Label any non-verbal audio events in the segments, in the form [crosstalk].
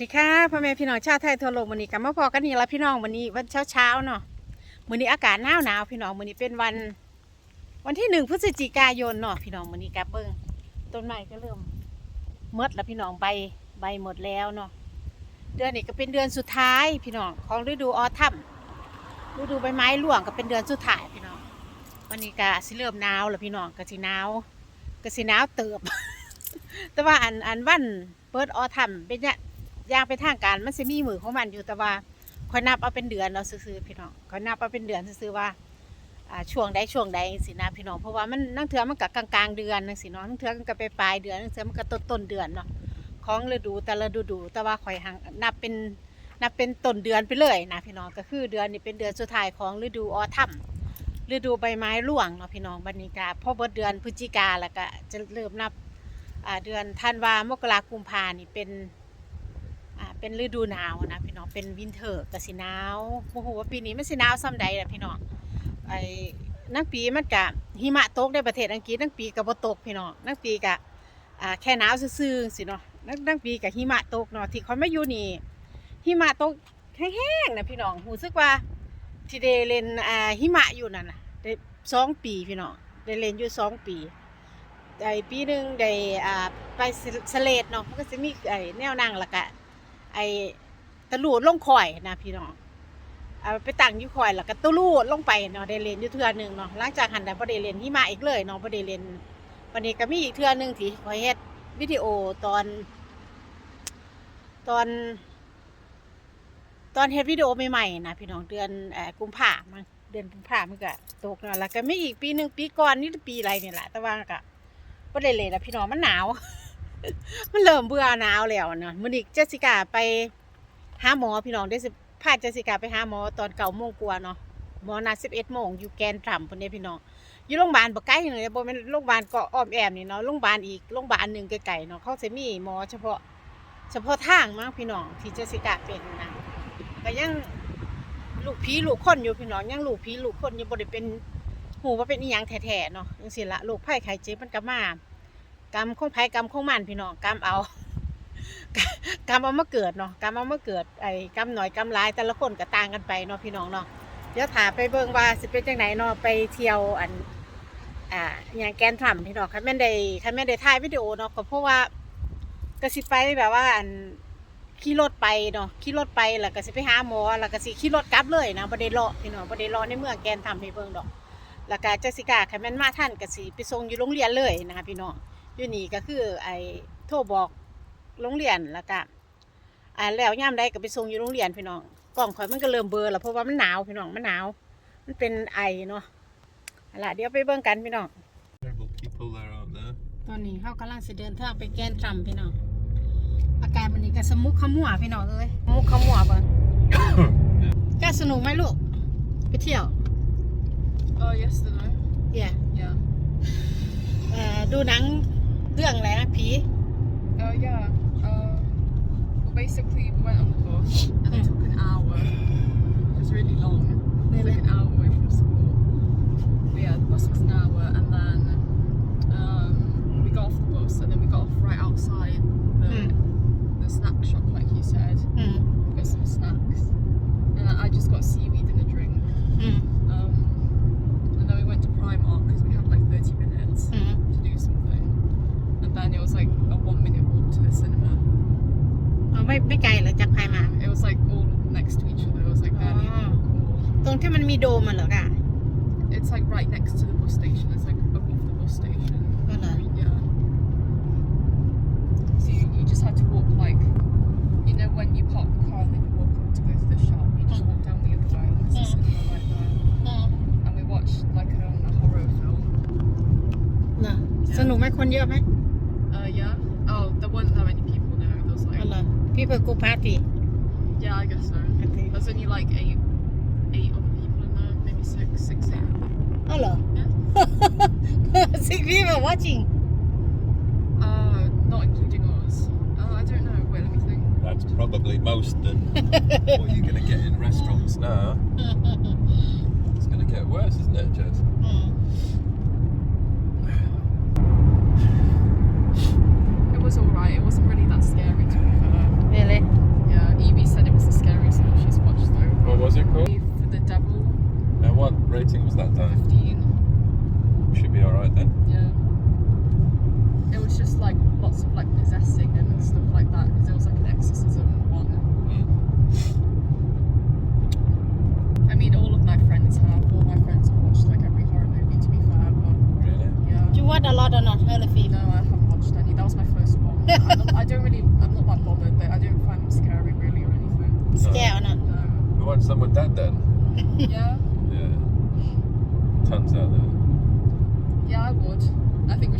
ดีค่ะพ่อแม่พี่น้องชาวไทยทั่วโลกวันนี้กลับมาพอกันนี่ละพี่น้องวันนี้วันเช้าเช้าๆเนาะวันนี้อากาศหนาวหนาวๆพี่น้องวันนี้เป็นวัน วันที่หนึ่งพฤศจิกายนเนาะพี่น้องวันนี้กับเบิ้งต้นไม้ก็เริ่มหมดแล้วพี่น้องใบใบหมดแล้วเนาะเดือนนี้ก็เป็นเดือนสุดท้ายพี่น้องของฤดูออทัมฤดูใบไม้ร่วงก็เป็นเดือนสุดท้ายพี่น้องวันนี้ก็สิเริ่มหนาวแล้วพี่น้องก็สิหนาวก็สิหนาวเติบ แต่ว่าอันอันวันเปิดออทัมเป็นเนี่ย อย่างเป็นทางการมันจะมีมือของมันอยู่แต่ว่าคอยนับเอาเป็นเดือนเราซื้อๆพี่น้องคอยนับเอาเป็นเดือนซื้อๆว่าช่วงใดช่วงใดสินะพี่น้องเพราะว่ามันนั่งเถื่อมันกับกลางเดือนนังสิเนาะนั่งเถื่อมันก็ไปปลายเดือนนั่งเถื่อมันก็ต้นต้นเดือนเนาะของฤดูแต่ละฤดู แต่ว่าคอยหังนับเป็นนับเป็นต้นเดือนไปเลยนะพี่น้องก็คือเดือนนี้เป็นเดือนสุดท้ายของฤดูออทัมฤดูใบไม้ร่วงเนาะพี่น้องบันนี้กาพอเบิดเดือนพฤศจิกาแล้วก็จะเริ่มนับเดือนธันวามกรากุมภานี่เป็น เป็นฤดูหนาวนะพี่น้องเป็นวินเทอร์ก็สิหนาวโอ้โหว่าปีนี้มันสิหนาวซ้ำใดล่ะพี่น้องไอ้นังปีมันกะหิมะตกในประเทศอังกฤษนังปีก็บ่ตกพี่น้องนังปีกะอ่าแค่หนาวซื่อๆสิเนาะนังนังปีกะหิมะตกเนาะที่เขาไมาอยู่นี่หิมะตกแห้งๆนะพี่น้องรู้สึกว่าที่ได้เล่นอ่าหิมะอยู่นั่นนะได้สองปีพี่น้องได้เล่นอยู่สองปีไอ้ปีหนึ่งได้อ่าไปสเลดเนาะมันก็จะมีไอ้แนวนั่งละกะ ไอ้ตะลูดลงคอยนะพี่น้องเอาไปตั้งอยู่คอยแล้วก็ตะลูดลงไปเนาะได้เรียนอยู่เทื่อหนึ่งเนาะหลังจากหันได้บ่ได้เรียนที่มาอีกเลยเนาะบ่ได้เรียนวันนี้ก็มีอีกเทื่อหนึ่งที่คอยเฮ็ดวิดีโอตอน ตอน ตอนเฮ็ดวิดีโอใหม่ๆนะพี่น้องเดือนเอ่อกุมภามันเดือนกุมภาพันธ์มันก็ตกเนาะแล้วก็มีอีกปีหนึ่งปีก่อนนี่ปีอะไรเนี่ยแหละแต่ว่าก็บ่ได้เลยนะพี่น้องมันหนาว มันเริ่มเบื่อหนาวแล้วเนาะมื้อนี้เจสิกาไปหาหมอพี่น้องได้สิพาเจสิกาไปหาหมอตอนเก้าโมงกว่าเนาะหมอนัด11โมงอยู่แกนทรัมป์พุ่นเด้พี่น้องอยู่โรงพยาบาลบ่ไกลเลยบ่แม่นโรงพยาบาลเกาะอ้อมแอมนี่เนาะโรงพยาบาลอีกโรงพยาบาลหนึ่งไกลๆเนาะเขาสิมีหมอเฉพาะ เฉพาะทางมั้งพี่น้องที่เจสิกาเป็นนะก็ยังลูกผีลูกคนอยู่พี่น้องยังลูกผีลูกคนอยู่บ่ได้เป็นหูว่าเป็นอีหยังแท้ๆเนาะจังซี่ละโรคภัยไข้เจ็บมันก็มา กรรมของไผกรรมของมันพี่น้องกรรมเอากรรมเอามาเกิดเนาะกรรมเอามาเกิดไอ้กรรมหน่อยกรรมหลายแต่ละคนก็ต่างกันไปเนาะพี่น้องเนาะเดี๋ยวถาไปเบิ่งว่าสิเป็นจังไหนเนาะไปเที่ยวอันอ่าอย่างแกนทรัมพี่น้องคันแม่นได้คันแม่นได้ถ่ายวิดีโอเนาะก็เพราะว่าก็สิไปแบบว่าอันขี่รถไปเนาะขี่รถไปแล้วก็สิไปหาหมอแล้วก็สิขี่รถกลับเลยนะบ่ได้เลาะพี่น้องบ่ได้เลาะในเมืองแกนทรัมให้เบิ่งดอกแล้วก็เจสสิก้าคันแม่นมาท่านก็สิไปส่งอยู่โรงเรียนเลยนะคะพี่น้อง อยู่นี่ก็คือ ไอ้โทรบอกโรงเรียนแล้วก็อ่าแล้วย่ามใดก็ไปส่งอยู่โรงเรียนพี่น้องกล่องข่อยมันก็เริ่มเบลอแล้วเพราะว่ามันหนาวพี่น้องมันหนาว มันเป็นไอเนาะเอาล่ะเดี๋ยวไปเบิ่งกันพี่น้อง Terrible people there, aren't there? ตอนนี้เขากำลังสิเดินทางไปแกนทรัมป์พี่น้อง อากาศวันนี้ก็สมุกขมัวพี่น้องเอ้ยมุกขมัวเบิ่งก็สนุกไหมลูก ไปเที่ยว Oh, yesterday. เย่ Yeah. เอ่อดูหนังเรื่องอะไรนะผี Oh, yeah. Uh, well, basically, we went on the bus [laughs] and it took an hour. It was really long. It was like an hour away from school. But yeah, the bus was an hour, and then um, we got off the bus, and then we got off right outside the, the snack shop, party. Yeah, I guess so. There's only like eight, eight other people in there, maybe six, six, eight. Hello. Yeah. [laughs] six people watching. Uh, not including us. Uh, I don't know. Wait, let me think. That's probably most than what you're gonna get in restaurants now. [laughs] it's gonna get worse, isn't it, Jess? Mm.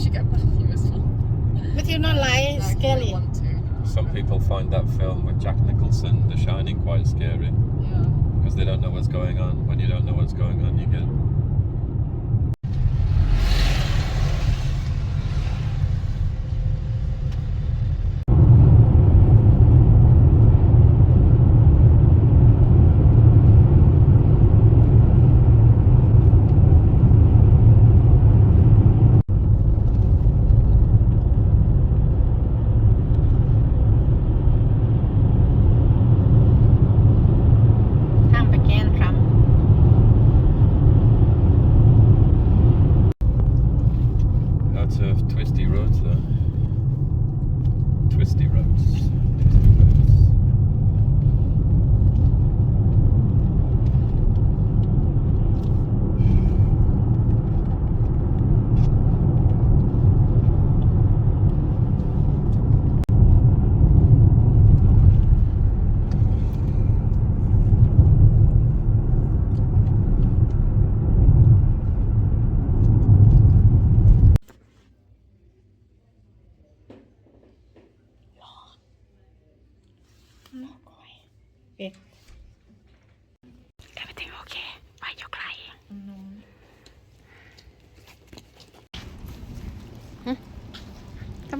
Should get Matthew as well. But you're not like Like, we scary want to. Some people find that film with Jack Nicholson, The Shining, quite scary Yeah. because they don't know what's going on. When you don't know what's going on, you get.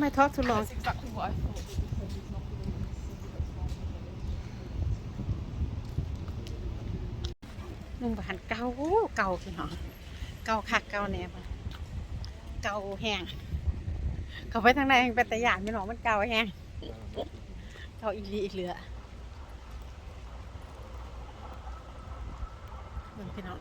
ทำไม talk too long That's exactly what I thought. ลุงบานเก่าเก่าพี่น้องเก่าคักเก่าแหนบเก่าแห้งเขาไปทางไหนเป็นตะหยานพี่น้องมันเก่าแห้งเก่าอีหลีอีกเหลือเบิ่งพี่น้อง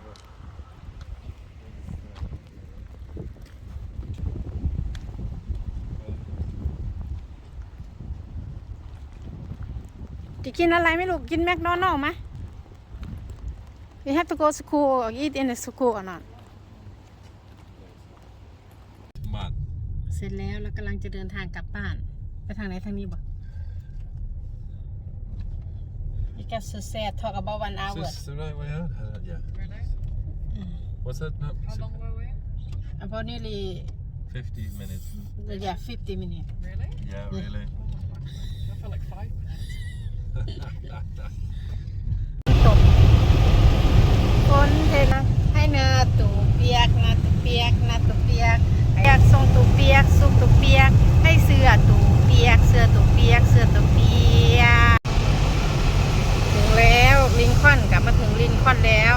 จะกินอะไรไหม่ลูกกินแมคโดนัลด์ไหม We have to go to school or eat in the school or not Mad. เสร็จแล้วเรากำลังจะเดินทางกลับบ้าน ไปทางไหนทางนี้บ่ You get so sad talk about one Is hour this the right way out? Uh, yeah. Really? What's that? No, How long were we? about nearly 50 minutes. yeah 50 minutes Really? Yeah, really. Oh my god. I feel like five minutes. ตกฝนเทนะให้นาตูเปียกนาตูเปียกนาตูเปียกเปียกทรงตูเปียกสุกตูเปียกให้เสื้อตูเปียกเสื้อตูเปียกเสื้อตูเปียกถึงแล้วลินคอนกลับมาถึงลินคอนแล้ว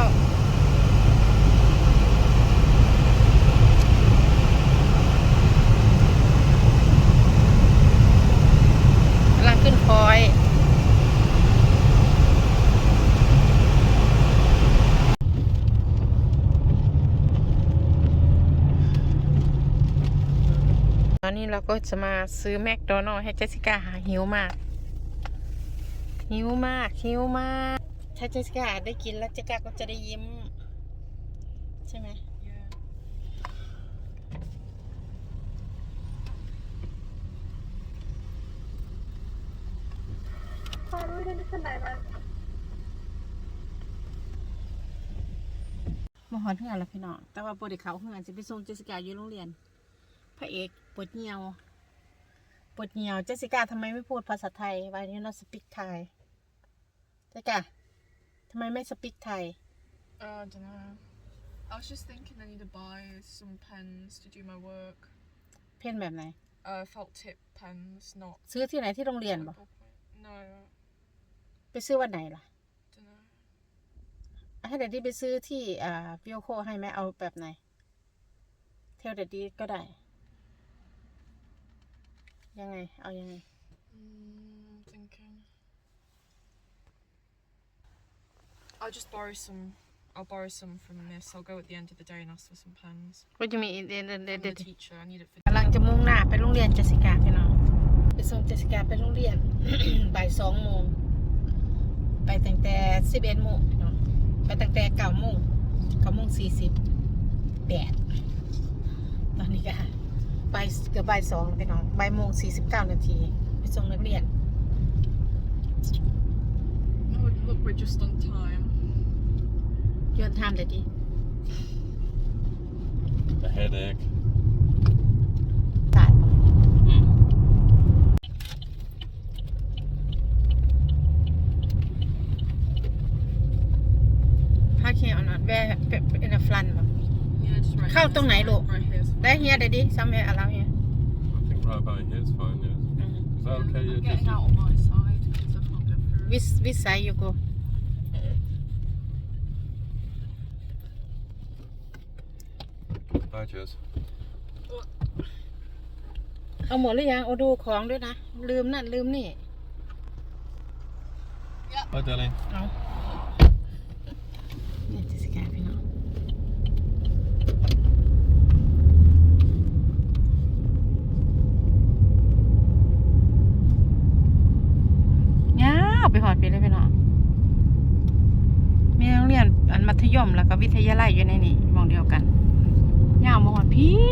กำลังขึ้นคอย ตอนนี้ เราก็จะมาซื้อแมคโดนัลด์ให้เจสสิก้าหาหิวมาก หิวมากหิวมาก ถ้าเจสสิก้าได้กินแล้วเจสสิก้าก็จะได้ยิ้ม ใช่ไหม Yeah. มาหอนเพื่อนแล้วพี่น้อง แต่ว่าปวดเขาเพื่อนจะไปส่งเจสสิก้าอยู่โรงเรียน พระเอก ปวดเหี่ยวปวดเหี่ยวเจสสิก้าทำไมไม่พูดภาษาไทยวันนี้เราสปิกไทยเจสสิก้าทำไมไม่สปิกไทย Uh, I don't know. I was just thinking I need to buy some pens to do my work. เพ่นแบบไหน Uh, felt tip pens, not. ซื้อที่ไหนที่โรงเรียนบ่ No, ไปซื้อวันไหนล่ะ don't know. ให้เดดดี้ไปซื้อที่อ่าวิโอโคให้ไหมเอาแบบไหน เทลเดดดี้ก็ได้ ยังไง เอายังไง Mm, thinking. I'll just borrow some. I'll borrow some from this. I'll go at the end of the day and ask for some pens. ว่าจะมีเดเด I'm เด the teacher. I need it for. กำลังจะมุ่งหน้าไปโรงเรียนเจสสิก้าพี่น้องไปส่งเจสสิก้าไปโรงเรียน บ่ายสองโมงไปตั้งแต่สิบเอ็ดโมงพี่น้องไปตั้งแต่เก้าโมงเก้าโมงสี่สิบแปดตอนนี้ก็ บ่ายเกือบบ่ายสองพี่น้องบ่ายโมงสี่สิบเก้านาทีไปส่งนักเรียน Oh, look, we're just on time. You want time, Daddy? A headache. That. Hmm? How can you not? Where in the front? Yeah, just right เข้าตรงไหนลูก Right here. Right here, Daddy. Somewhere around here. I think right about here's fine, yes. Mm. Is that okay? I'm Yeah, getting just out on my side because I can't get through. Which which side you go? Bye, Jess. เอาหมดหรือยังเอาดูของด้วยนะ ลืมนั่นลืมนี่ Bye, darling. เอาเนี่ยจะสแกนพี่น้องยาวไปหอดไปเลยพี่น้องมีโรงเรียนอันมัธ ยมแล้วก็วิทยาลัยอยู่ในนี่มองเดียวกันยาวมาหอดพี่